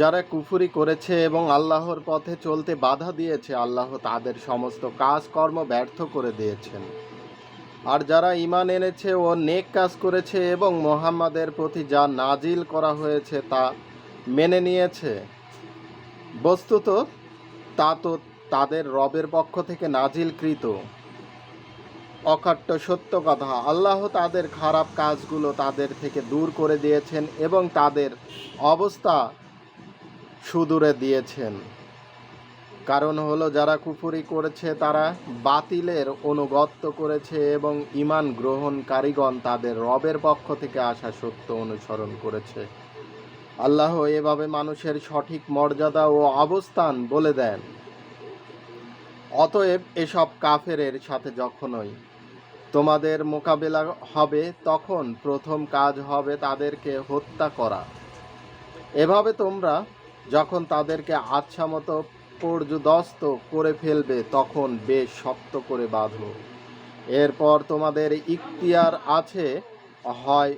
যারা কুফুরি করেছে এবং আল্লাহর পথে চলতে বাধা দিয়েছে, আল্লাহ তাদের সমস্ত কাজকর্ম ব্যর্থ করে দিয়েছেন। আর যারা ইমান এনেছে ও নেক কাজ করেছে এবং মোহাম্মদের প্রতি যা নাজিল করা হয়েছে তা মেনে নিয়েছে, বস্তুত তা তো তাদের রবের পক্ষ থেকে নাজিলকৃত। অকাট্য সত্য কথা, আল্লাহ তাদের খারাপ কাজগুলো তাদের থেকে দূর করে দিয়েছেন এবং তাদের অবস্থা সুদূরে দিয়েছেন। কারণ হলো, যারা কুফুরি করেছে, তারা বাতিলের অনুগত্য করেছে এবং ইমান গ্রহণকারীগণ তাদের রবের পক্ষ থেকে আসা সত্য অনুসরণ করেছে। আল্লাহ এভাবে মানুষের সঠিক মর্যাদা ও অবস্থান বলে দেন। অতএব এসব কাফেরের সাথে যখনই তোমাদের মোকাবেলা হবে, তখন প্রথম কাজ হবে তাদেরকে হত্যা করা। এভাবে তোমরা যখন তাদেরকে আচ্ছা মতো পর্যদস্ত করে ফেলবে, তখন বেশ শক্ত করে বাঁধো এরপর তোমাদের ইখতিয়ার আছে, হয়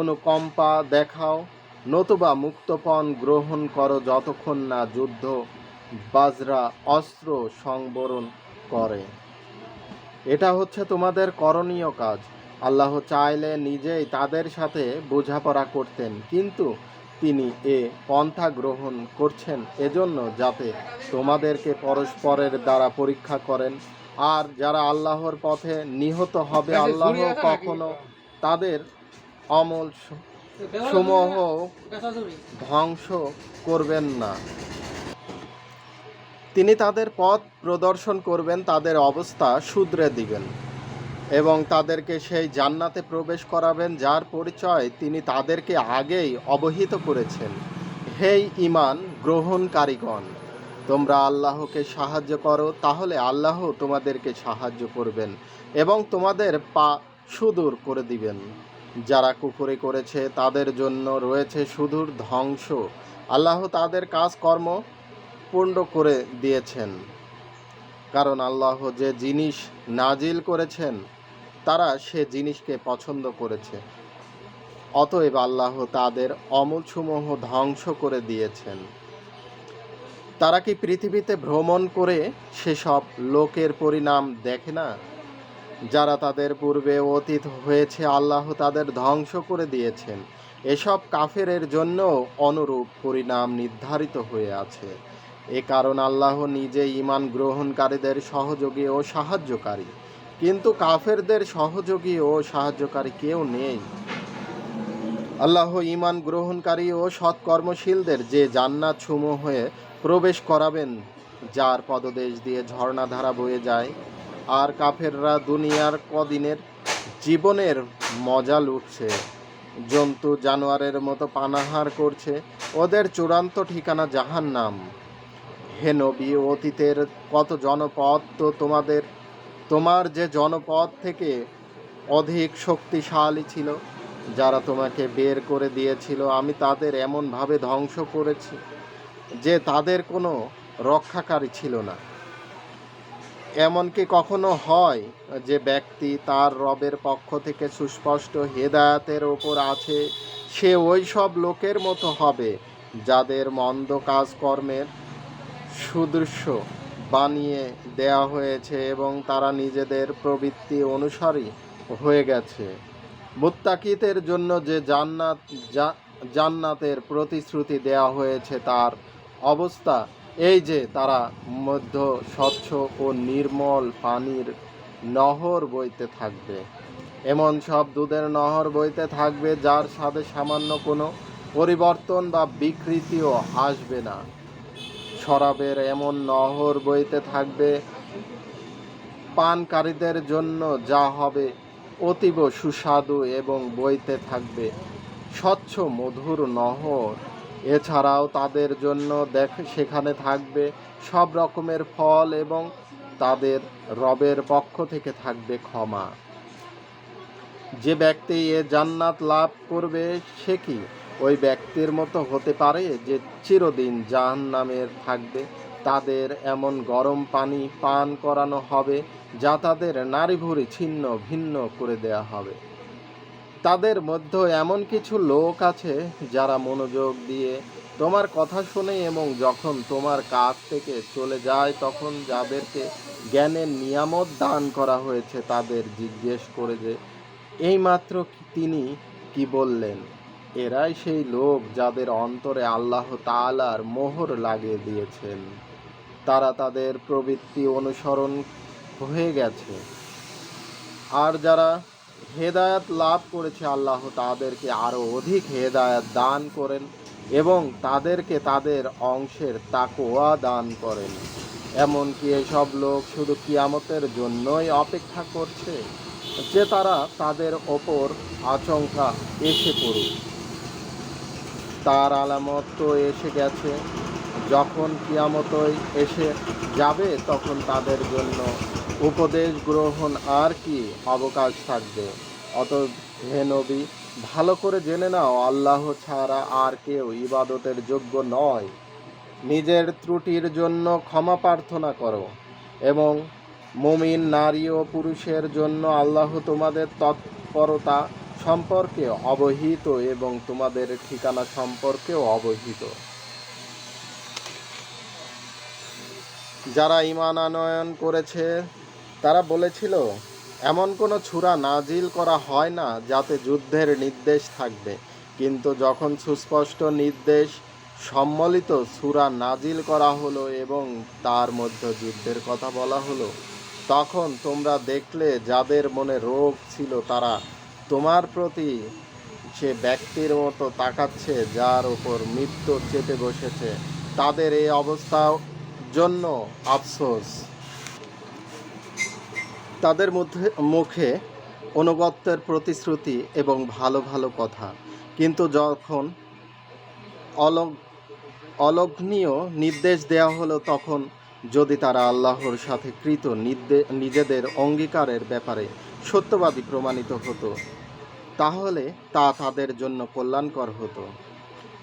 অনুকম্পা দেখাও, নতুবা মুক্তপণ গ্রহণ করো যতক্ষণ না যুদ্ধ বাজরা অস্ত্র সংবরণ করে। এটা হচ্ছে তোমাদের করণীয় কাজ। আল্লাহ চাইলে নিজেই তাদের সাথে বোঝাপড়া করতেন, কিন্তু তিনি এ পন্থা গ্রহণ করছেন এজন্য যাতে তোমাদেরকে পরস্পরের দ্বারা পরীক্ষা করেন। আর যারা আল্লাহর পথে নিহত হবে আল্লাহ কখনো তাদের অমল সমূহ ধ্বংস করবেন না। তিনি তাদের পথ প্রদর্শন করবেন তাদের অবস্থা শুধরে দিবেন। এবং তাদেরকে সেই জান্নাতে প্রবেশ করাবেন, যার পরিচয় তিনি তাদেরকে আগেই অবহিত করেছেন। হেই ইমান গ্রহণকারীগণ, তোমরা আল্লাহকে সাহায্য করো, তাহলে আল্লাহ তোমাদেরকে সাহায্য করবেন এবং তোমাদের পা সুদূর করে দিবেন। যারা কুকুরে করেছে, তাদের জন্য রয়েছে সুদূর ধ্বংস। আল্লাহ তাদের কাজকর্ম পূর্ণ করে দিয়েছেন। কারণ আল্লাহ যে জিনিস নাজিল করেছেন তারা সে জিনিসকে পছন্দ করেছে। অতএব আল্লাহ তাদের অমলসমূহ ধ্বংস করে দিয়েছেন। তারা কি পৃথিবীতে ভ্রমণ করে সেসব লোকের পরিণাম দেখে না? যারা তাদের পূর্বে অতীত হয়েছে আল্লাহ তাদের ধ্বংস করে দিয়েছেন। এসব কাফেরের জন্য অনুরূপ পরিণাম নির্ধারিত হয়ে আছে। এ কারণ আল্লাহ নিজে ইমান গ্রহণকারীদের সহযোগী ও সাহায্যকারী। কিন্তু কাফেরদের সহযোগী ও সাহায্যকারী কেউ নেই। আল্লাহ ইমান গ্রহণকারী ও সৎকর্মশীলদের যে জান্নাত সমূহ হয়ে প্রবেশ করাবেন, যার পদদেশ দিয়ে ঝর্ণাধারা বয়ে যায়, আর কাফেররা দুনিয়ার কদিনের জীবনের মজা লুটছে। জন্তু জানোয়ারের মতো পানাহার করছে, ওদের চূড়ান্ত ঠিকানা জাহান্নাম। হে নবী, অতীতের কত জনপদ তো তোমাদের তোমার যে জনপদ থেকে অধিক শক্তিশালী ছিল, যারা তোমাকে বের করে দিয়েছিল, আমি তাদের এমনভাবে ধ্বংস করেছি যে তাদের কোনো রক্ষাকারী ছিল না। এমনকি কখনো হয় যে ব্যক্তি তার রবের পক্ষ থেকে সুস্পষ্ট হেদায়াতের ওপর আছে, সে ওই সব লোকের মতো হবে যাদের মন্দ কাজকর্মের সুদৃশ্য বানিয়ে দেয়া হয়েছে এবং তারা নিজেদের প্রবৃত্তি অনুসারী হয়ে গেছে। মুত্তাকিদের জন্য যে জান্নাত জান্নাতের প্রতিশ্রুতি দেয়া হয়েছে তার অবস্থা এই যে তারা মধ্য স্বচ্ছ ও নির্মল পানির নহর বইতে থাকবে। এমন সব দুধের নহর বইতে থাকবে যার সাথে সামান্য কোনো পরিবর্তন বা বিকৃতিও আসবে না। শরাবের এমন নহর বইতে থাকবে, পানকারীদের জন্য যা হবে অতীব সুস্বাদু এবং বইতে থাকবে স্বচ্ছ মধুর নহর। এছাড়াও তাদের জন্য দেখ, সেখানে থাকবে সব রকমের ফল এবং তাদের রবের পক্ষ থেকে থাকবে ক্ষমা। যে ব্যক্তি এ জান্নাত লাভ করবে, সে কি? ওই ব্যক্তির মতো হতে পারে যে চিরদিন জাহান নামের থাকবে। তাদের এমন গরম পানি পান করানো হবে যা তাদের নারী ভুঁড়ি ছিন্ন ভিন্ন করে দেয়া হবে। তাদের মধ্যে এমন কিছু লোক আছে যারা মনোযোগ দিয়ে তোমার কথা শুনে এবং যখন তোমার কাছ থেকে চলে যায় তখন যাদেরকে জ্ঞানের নিয়ামত দান করা হয়েছে তাদের জিজ্ঞেস করে যে, এইমাত্র তিনি কি বললেন? এরাই সেই লোক যাদের অন্তরে আল্লাহ তালার মোহর লাগিয়ে দিয়েছেন। তারা তাদের প্রবৃত্তি অনুসরণ হয়ে গেছে। আর যারা হেদায়াত লাভ করেছে, আল্লাহ তাদেরকে আরও অধিক হেদায়াত দান করেন এবং তাদেরকে তাদের অংশের তাকোয়া দান করেন। এমনকি এসব লোক শুধু কিয়ামতের জন্যই অপেক্ষা করছে যে তারা তাদের ওপর আচমকা এসে পড়ুক। তার আলামত তো এসে গেছে। যখন কিয়ামতই এসে যাবে, তখন তাদের জন্য উপদেশ গ্রহণ আর কি অবকাশ থাকবে। অত হে নবী, ভালো করে জেনে নাও, আল্লাহ ছাড়া আর কেউ ইবাদতের যোগ্য নয়। নিজের ত্রুটির জন্য ক্ষমা প্রার্থনা করো এবং মুমিন নারী ও পুরুষের জন্য আল্লাহ তোমাদের তৎপরতা সম্পর্কে অবহিত এবং তোমাদের ঠিকানা সম্পর্কেও অবহিত। যারা ইমান আনয়ন করেছে, তারা বলেছিল, এমন কোনো ছুরা নাজিল করা হয় না যাতে যুদ্ধের নির্দেশ থাকবে। কিন্তু যখন সুস্পষ্ট নির্দেশ সম্মিলিত ছুরা নাজিল করা হলো এবং তার মধ্যে যুদ্ধের কথা বলা হলো, তখন তোমরা দেখলে যাদের মনে রোগ ছিল তারা তোমার প্রতি সে ব্যক্তির মতো তাকাচ্ছে, যার ওপর মৃত্যু চেপে বসেছে, তাদের এই অবস্থা জন্য আফসোস। তাদের মধ্যে, মুখে অনুগত্যের প্রতিশ্রুতি এবং ভালো ভালো কথা। কিন্তু যখন অলগ, অলগ্নীয় নির্দেশ দেওয়া হলো, তখন যদি তারা আল্লাহর সাথে কৃত নিজেদের অঙ্গীকারের ব্যাপারে সত্যবাদী প্রমাণিত হতো। তাহলে তা তাদের জন্য কল্যাণকর হতো।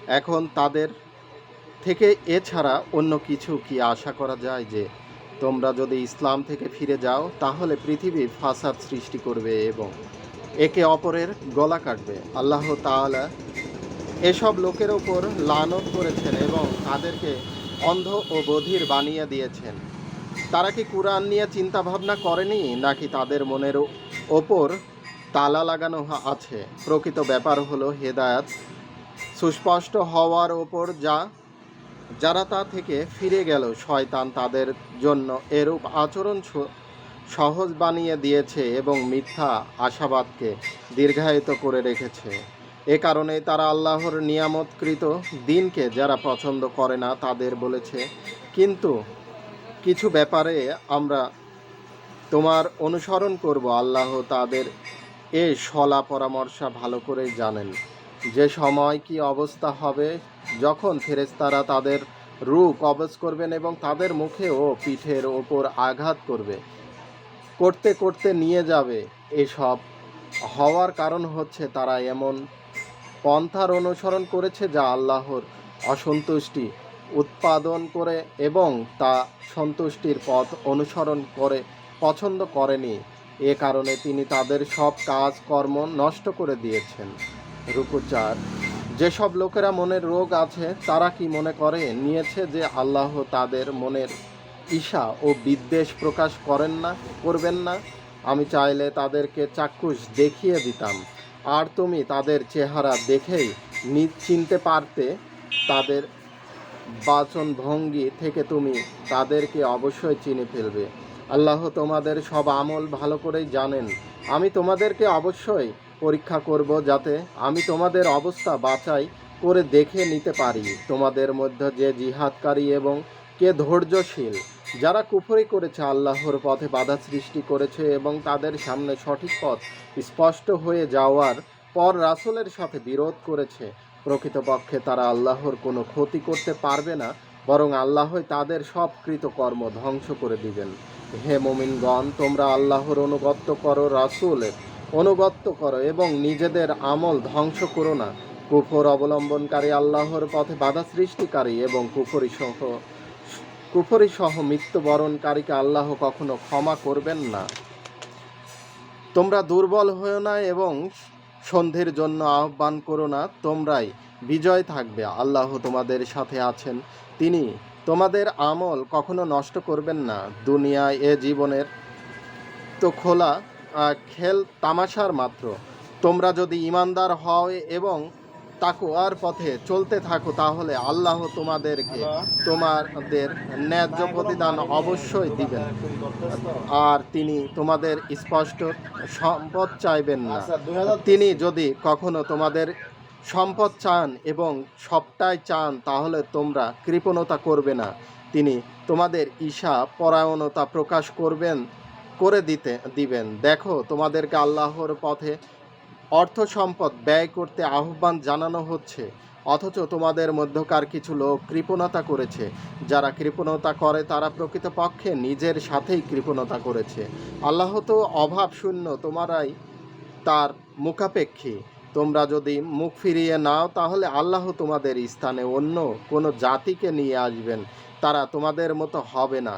এখন তাদের থেকে এছাড়া অন্য কিছু কি আশা করা যায় যে, তোমরা যদি ইসলাম থেকে ফিরে যাও, তাহলে পৃথিবী ফাসাদ সৃষ্টি করবে এবং একে অপরের গলা কাটবে। আল্লাহ তাআলা এসব লোকের ওপর লানত করেছেন এবং তাদেরকে অন্ধ ও বধির বানিয়ে দিয়েছেন। তারা কি কোরআন নিয়ে চিন্তা ভাবনা করেনি, নাকি তাদের মনের ওপর তালা লাগানো আছে? প্রকৃত ব্যাপার হলো হেদায়াত সুস্পষ্ট হওয়ার ওপর যা, যারা তা থেকে ফিরে গেল, শয়তান তাদের জন্য এরূপ আচরণ সহজ বানিয়ে দিয়েছে এবং মিথ্যা আশাবাদকে দীর্ঘায়িত করে রেখেছে। এ কারণে তারা আল্লাহর নিয়ামতকৃত দিনকে যারা পছন্দ করে না, তাদের বলেছে, কিন্তু কিছু ব্যাপারে আমরা তোমার অনুসরণ করব, আল্লাহ তাদের এ সলা পরামর্শ ভালো করে জানেন। যে সময় কি অবস্থা হবে, যখন ফেরেস্তারা তাদের রূপ কবজ করবেন এবং তাদের মুখে ও পিঠের ওপর আঘাত করবে, করতে করতে নিয়ে যাবে, এসব হওয়ার কারণ হচ্ছে তারা এমন পন্থার অনুসরণ করেছে যা আল্লাহর অসন্তুষ্টি। উৎপাদন করে এবং তা সন্তুষ্টির পথ অনুসরণ করে পছন্দ করেনি। এ কারণে তিনি তাদের সব কাজ কর্ম নষ্ট করে দিয়েছেন। রূপচার যেসব লোকেরা মনের রোগ আছে, তারা কি মনে করে? নিয়েছে যে আল্লাহ তাদের মনের ঈশা ও বিদ্বেষ প্রকাশ করেন না, করবেন না। আমি চাইলে তাদেরকে চাক্ষুষ দেখিয়ে দিতাম। আর তুমি তাদের চেহারা দেখেই চিনতে পারতে তাদের বাচন ভঙ্গি থেকে তুমি তাদেরকে অবশ্যই চিনে ফেলবে। আল্লাহ তোমাদের সব আমল ভালো করেই জানেন। আমি তোমাদেরকে অবশ্যই পরীক্ষা করব যাতে আমি তোমাদের অবস্থা বাছাই করে দেখে নিতে পারি। তোমাদের মধ্যে যে জিহাদকারী এবং কে ধৈর্যশীল, যারা কুফরি করেছে আল্লাহর পথে বাধা সৃষ্টি করেছে এবং তাদের সামনে সঠিক পথ স্পষ্ট হয়ে যাওয়ার পর রাসূলের সাথে বিরোধ করেছে প্রকৃতপক্ষে তারা আল্লাহর কোনো ক্ষতি করতে পারবে না, বরং আল্লাহই তাদের সব কৃতকর্ম ধ্বংস করে দিবেন। হে মোমিনগণ, তোমরা আল্লাহর অনুগত্য করো, রাসূলের অনুগত্য করো, এবং নিজেদের আমল ধ্বংস করো না। কুফর অবলম্বনকারী আল্লাহর পথে বাধা সৃষ্টিকারী এবং কুফরি সহ কুফরি সহ মৃত্যুবরণকারীকে আল্লাহ কখনো ক্ষমা করবেন না। তোমরা দুর্বল হয়েও না এবং সন্ধির জন্য আহ্বান করো না, তোমরাই বিজয় থাকবে। আল্লাহ তোমাদের সাথে আছেন। তিনি তোমাদের আমল কখনো নষ্ট করবেন না। দুনিয়ায় এ জীবনের তো খোলা খেল তামাশার মাত্র। তোমরা যদি ইমানদার হও এবং তাকুয়ার পথে চলতে থাকো তাহলে আল্লাহ তোমাদেরকে তোমাদের ন্যায্য প্রতিদান অবশ্যই দিবেন। আর তিনি তোমাদের স্পষ্ট সম্পদ চাইবেন না। তিনি যদি কখনো তোমাদের সম্পদ চান এবং সবটাই চান তাহলে তোমরা কৃপণতা করবে না। তিনি তোমাদের ঈশা পরায়ণতা প্রকাশ করবেন করে দিতে দিবেন। দেখো তোমাদেরকে আল্লাহর পথে অর্থ সম্পদ ব্যয় করতে আহ্বান জানানো হচ্ছে। অথচ তোমাদের মধ্যকার কিছু লোক কৃপণতা করেছে। যারা কৃপণতা করে, তারা প্রকৃতপক্ষে নিজের সাথেই কৃপণতা করেছে। আল্লাহ তো অভাব শূন্য, তোমারাই তার মুখাপেক্ষী। তোমরা যদি মুখ ফিরিয়ে নাও, তাহলে আল্লাহ তোমাদের স্থানে অন্য কোনো জাতিকে নিয়ে আসবেন। তারা তোমাদের মতো হবে না।